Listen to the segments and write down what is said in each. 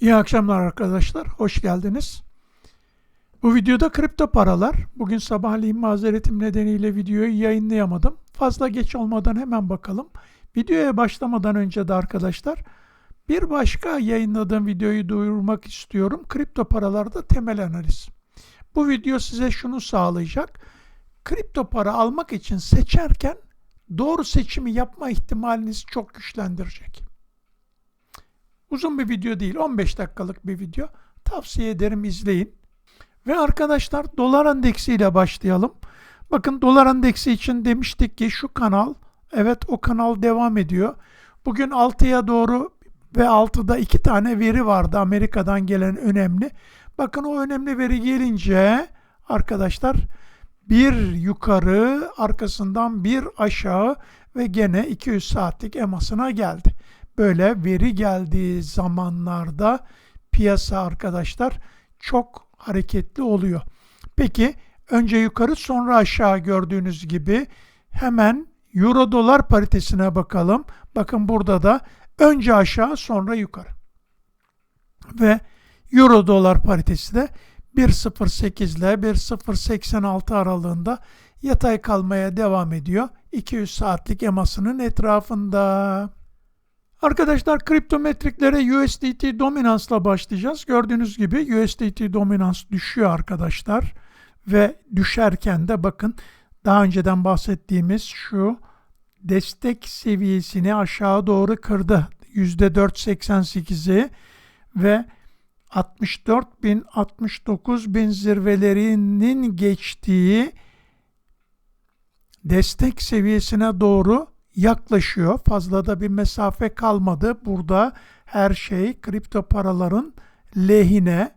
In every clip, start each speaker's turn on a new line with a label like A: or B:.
A: İyi akşamlar arkadaşlar. Hoş geldiniz. Bu videoda kripto paralar. Bugün sabahleyin mazeretim nedeniyle videoyu yayınlayamadım. Fazla geç olmadan hemen bakalım. Videoya başlamadan önce de arkadaşlar bir başka yayınladığım videoyu duyurmak istiyorum. Kripto paralarda temel analiz. Bu video size şunu sağlayacak. Kripto para almak için seçerken doğru seçimi yapma ihtimalinizi çok güçlendirecek. Uzun bir video değil, 15 dakikalık bir video. Tavsiye ederim izleyin. Ve arkadaşlar dolar endeksi ile başlayalım. Bakın dolar endeksi için demiştik ki şu kanal, evet o kanal devam ediyor. Bugün 6'ya doğru ve 6'da iki tane veri vardı Amerika'dan gelen önemli. Bakın o önemli veri gelince arkadaşlar bir yukarı arkasından bir aşağı ve gene 200 saatlik emasına geldi. Böyle veri geldiği zamanlarda piyasa arkadaşlar çok hareketli oluyor. Peki önce yukarı sonra aşağı gördüğünüz gibi hemen euro dolar paritesine bakalım. Bakın burada da önce aşağı sonra yukarı. Ve euro dolar paritesi de 1.08 ile 1.086 aralığında yatay kalmaya devam ediyor. 200 saatlik emasının etrafında. Arkadaşlar kriptometriklere USDT dominansla başlayacağız. Gördüğünüz gibi USDT dominans düşüyor arkadaşlar. Ve düşerken de bakın daha önceden bahsettiğimiz şu destek seviyesini aşağı doğru kırdı. %4.88'i ve 64 bin 69 bin zirvelerinin geçtiği destek seviyesine doğru yaklaşıyor. Fazla da bir mesafe kalmadı. Burada her şey kripto paraların lehine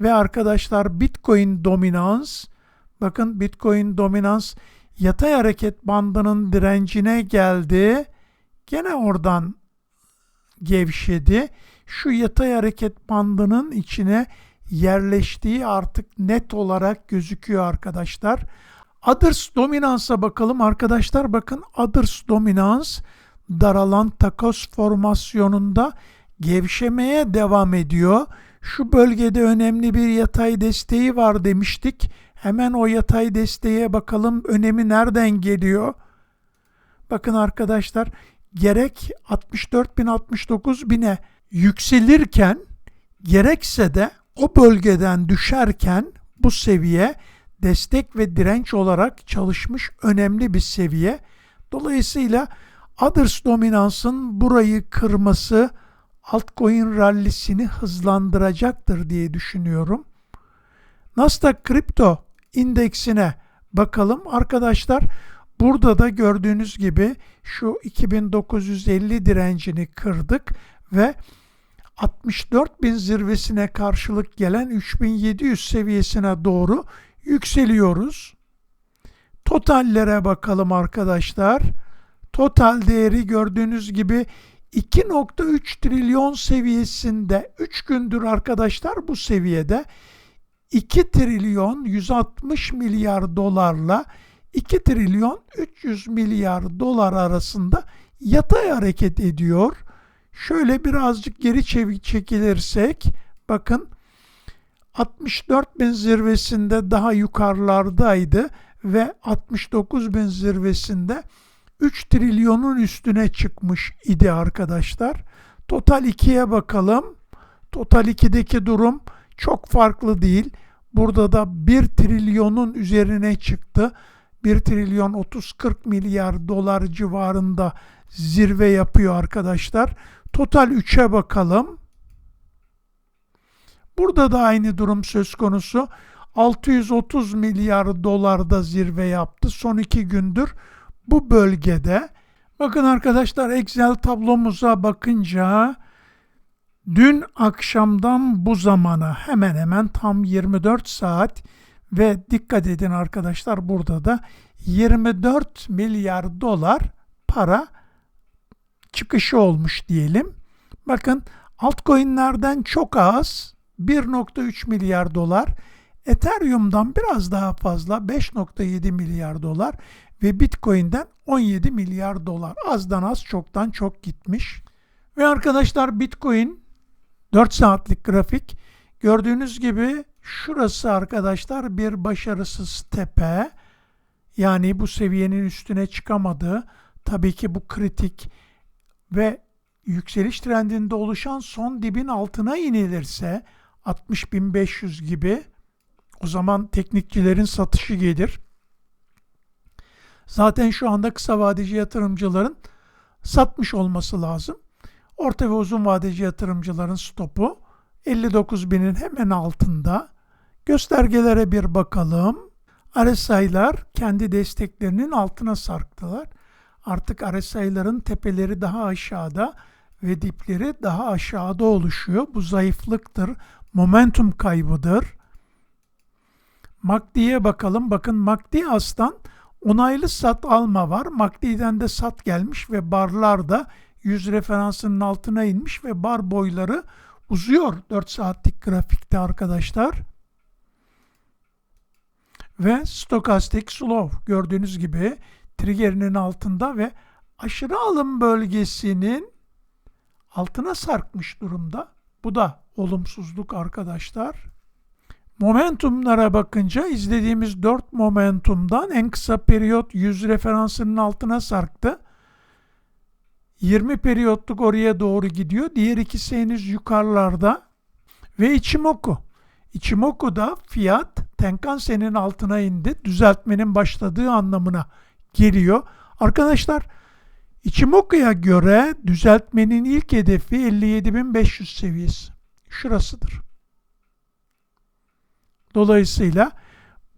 A: ve arkadaşlar Bitcoin dominans bakın Bitcoin dominans yatay hareket bandının direncine geldi. Gene oradan gevşedi. Şu yatay hareket bandının içine yerleştiği artık net olarak gözüküyor arkadaşlar. Others dominansa bakalım arkadaşlar. Bakın others dominans daralan takas formasyonunda gevşemeye devam ediyor. Şu bölgede önemli bir yatay desteği var demiştik. Hemen o yatay desteğe bakalım önemi nereden geliyor? Bakın arkadaşlar gerek 64 bin 69 bine yükselirken gerekse de o bölgeden düşerken bu seviye destek ve direnç olarak çalışmış önemli bir seviye. Dolayısıyla Others dominansın burayı kırması altcoin rallisini hızlandıracaktır diye düşünüyorum. Nasdaq kripto indeksine bakalım. Arkadaşlar burada da gördüğünüz gibi şu 2950 direncini kırdık ve 64 bin zirvesine karşılık gelen 3700 seviyesine doğru yükseliyoruz. Totallere bakalım arkadaşlar. Total değeri gördüğünüz gibi 2.3 trilyon seviyesinde 3 gündür arkadaşlar bu seviyede 2 trilyon 160 milyar dolarla 2 trilyon 300 milyar dolar arasında yatay hareket ediyor. Şöyle birazcık geri çekilirsek bakın 64 bin zirvesinde daha yukarılardaydı ve 69 bin zirvesinde 3 trilyonun üstüne çıkmış idi arkadaşlar. Total 2'ye bakalım. Total 2'deki durum çok farklı değil. Burada da 1 trilyonun üzerine çıktı. 1 trilyon 30-40 milyar dolar civarında zirve yapıyor arkadaşlar. Total 3'e bakalım. Burada da aynı durum söz konusu. 630 milyar dolarda zirve yaptı. Son iki gündür bu bölgede. Bakın arkadaşlar Excel tablomuza bakınca dün akşamdan bu zamana hemen hemen tam 24 saat ve dikkat edin arkadaşlar burada da 24 milyar dolar para çıkışı olmuş diyelim. Bakın altcoin'lerden çok az 1.3 milyar dolar, Ethereum'dan biraz daha fazla 5.7 milyar dolar ve Bitcoin'den 17 milyar dolar. Azdan az çoktan çok gitmiş. Ve arkadaşlar Bitcoin 4 saatlik grafik. Gördüğünüz gibi şurası arkadaşlar bir başarısız tepe. Yani bu seviyenin üstüne çıkamadığı tabii ki bu kritik ve yükseliş trendinde oluşan son dibin altına inilirse 60.500 gibi o zaman teknikçilerin satışı gelir. Zaten şu anda kısa vadeci yatırımcıların satmış olması lazım. Orta ve uzun vadeci yatırımcıların stopu 59.000'in hemen altında. Göstergelere bir bakalım. RSI'lar kendi desteklerinin altına sarktılar. Artık RSI'ların tepeleri daha aşağıda ve dipleri daha aşağıda oluşuyor. Bu zayıflıktır, momentum kaybıdır. MACD'ye bakalım. Bakın MACD aslan onaylı sat alma var. MACD'den de sat gelmiş ve barlar da 100 referansının altına inmiş ve bar boyları uzuyor 4 saatlik grafikte arkadaşlar. Ve stokastik slow gördüğünüz gibi triggerinin altında ve aşırı alım bölgesinin altına sarkmış durumda. Bu da olumsuzluk arkadaşlar. Momentumlara bakınca izlediğimiz 4 momentumdan en kısa periyot 100 referansının altına sarktı. 20 periyotluk oraya doğru gidiyor. Diğer ikisi henüz yukarılarda. Ve Ichimoku. Ichimoku'da fiyat Tenkan-sen'in altına indi. Düzeltmenin başladığı anlamına geliyor. Arkadaşlar Ichimoku'ya göre düzeltmenin ilk hedefi 57.500 seviyesi. Şurasıdır. Dolayısıyla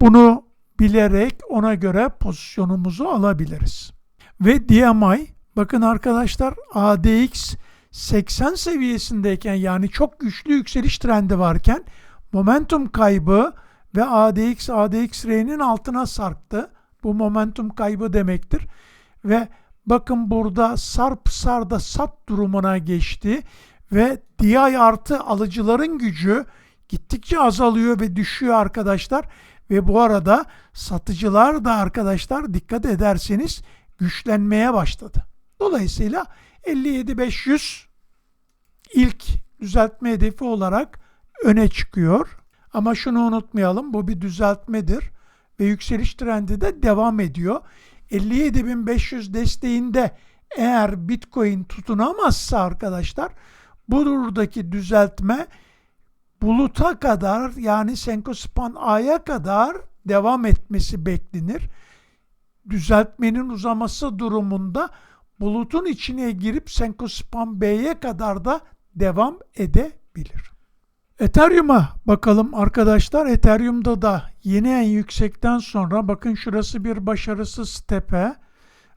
A: bunu bilerek ona göre pozisyonumuzu alabiliriz. Ve DMI bakın arkadaşlar ADX 80 seviyesindeyken yani çok güçlü yükseliş trendi varken momentum kaybı ve ADX ADXR'nin altına sarktı. Bu momentum kaybı demektir. Ve bakın burada sarp sarda sat durumuna geçti ve DI artı alıcıların gücü gittikçe azalıyor ve düşüyor arkadaşlar. Ve bu arada satıcılar da arkadaşlar dikkat ederseniz güçlenmeye başladı. Dolayısıyla 57.500 ilk düzeltme hedefi olarak öne çıkıyor. Ama şunu unutmayalım bu bir düzeltmedir ve yükseliş trendi de devam ediyor. 57.500 desteğinde eğer Bitcoin tutunamazsa arkadaşlar buradaki düzeltme buluta kadar yani Senkospan A'ya kadar devam etmesi beklenir. Düzeltmenin uzaması durumunda bulutun içine girip Senkospan B'ye kadar da devam edebilir. Ethereum'a bakalım arkadaşlar. Ethereum'da da yeni en yüksekten sonra bakın şurası bir başarısız tepe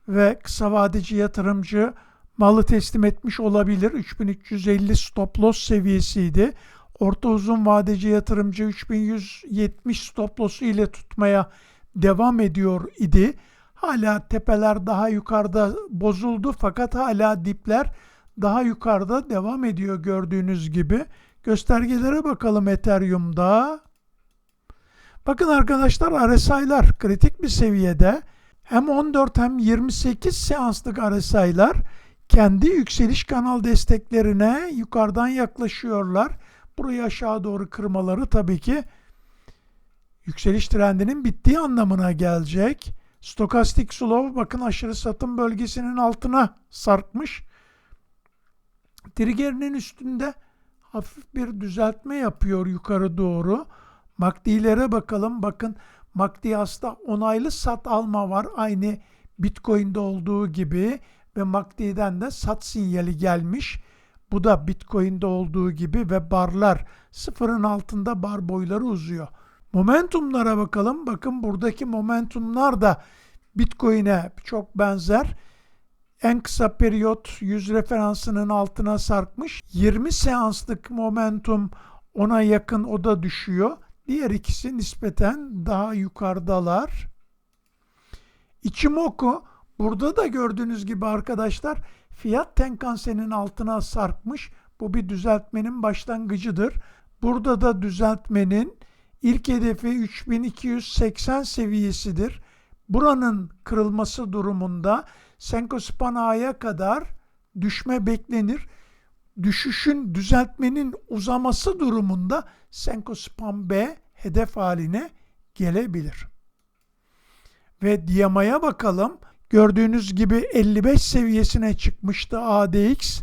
A: ve kısa vadeci yatırımcı malı teslim etmiş olabilir. 3350 stop loss seviyesiydi. Orta uzun vadeci yatırımcı 3170 stop loss'u ile tutmaya devam ediyor idi. Hala tepeler daha yukarıda bozuldu fakat hala dipler daha yukarıda devam ediyor gördüğünüz gibi. Göstergelere bakalım Ethereum'da. Bakın arkadaşlar RSI'lar kritik bir seviyede. Hem 14 hem 28 seanslık RSI'lar kendi yükseliş kanal desteklerine yukarıdan yaklaşıyorlar. Burayı aşağı doğru kırmaları tabii ki yükseliş trendinin bittiği anlamına gelecek. Stokastik slow bakın aşırı satım bölgesinin altına sarkmış. Trigger'inin üstünde hafif bir düzeltme yapıyor yukarı doğru. MACD'lere bakalım. Bakın MACD onaylı sat alma var. Aynı Bitcoin'de olduğu gibi ve MACD'den de sat sinyali gelmiş. Bu da Bitcoin'de olduğu gibi ve barlar sıfırın altında bar boyları uzuyor. Momentumlara bakalım. Bakın buradaki momentumlar da Bitcoin'e çok benzer. En kısa periyot 100 referansının altına sarkmış. 20 seanslık momentum ona yakın o da düşüyor. Diğer ikisi nispeten daha yukarıdalar. Ichimoku burada da gördüğünüz gibi arkadaşlar fiyat tenkansenin altına sarkmış. Bu bir düzeltmenin başlangıcıdır. Burada da düzeltmenin ilk hedefi 3280 seviyesidir. Buranın kırılması durumunda Senkospan A'ya kadar düşme beklenir. düşüşün, düzeltmenin uzaması durumunda Senko B hedef haline gelebilir. Ve Diama'ya bakalım. Gördüğünüz gibi 55 seviyesine çıkmıştı ADX.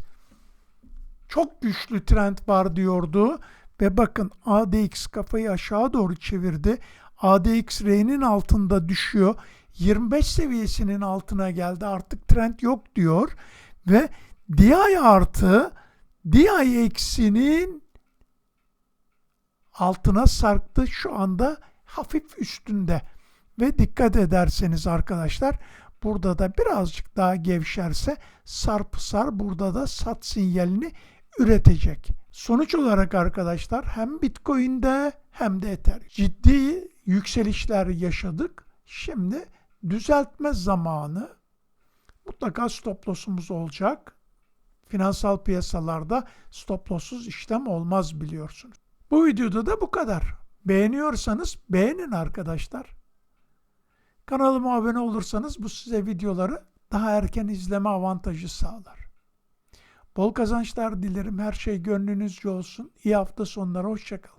A: Çok güçlü trend var diyordu. Ve bakın ADX kafayı aşağı doğru çevirdi. ADX R'nin altında düşüyor. 25 seviyesinin altına geldi. Artık trend yok diyor. Ve DI artı DI eksinin altına sarktı. Şu anda hafif üstünde. Ve dikkat ederseniz arkadaşlar burada da birazcık daha gevşerse sarpsar burada da sat sinyalini üretecek. Sonuç olarak arkadaşlar hem Bitcoin'de hem de Ether ciddi yükselişler yaşadık. Şimdi düzeltme zamanı. Mutlaka stop loss'umuz olacak. Finansal piyasalarda stop loss'suz işlem olmaz biliyorsunuz. Bu videoda da bu kadar. Beğeniyorsanız beğenin arkadaşlar. Kanalıma abone olursanız bu size videoları daha erken izleme avantajı sağlar. Bol kazançlar dilerim. Her şey gönlünüzce olsun. İyi hafta sonları. Hoşçakalın.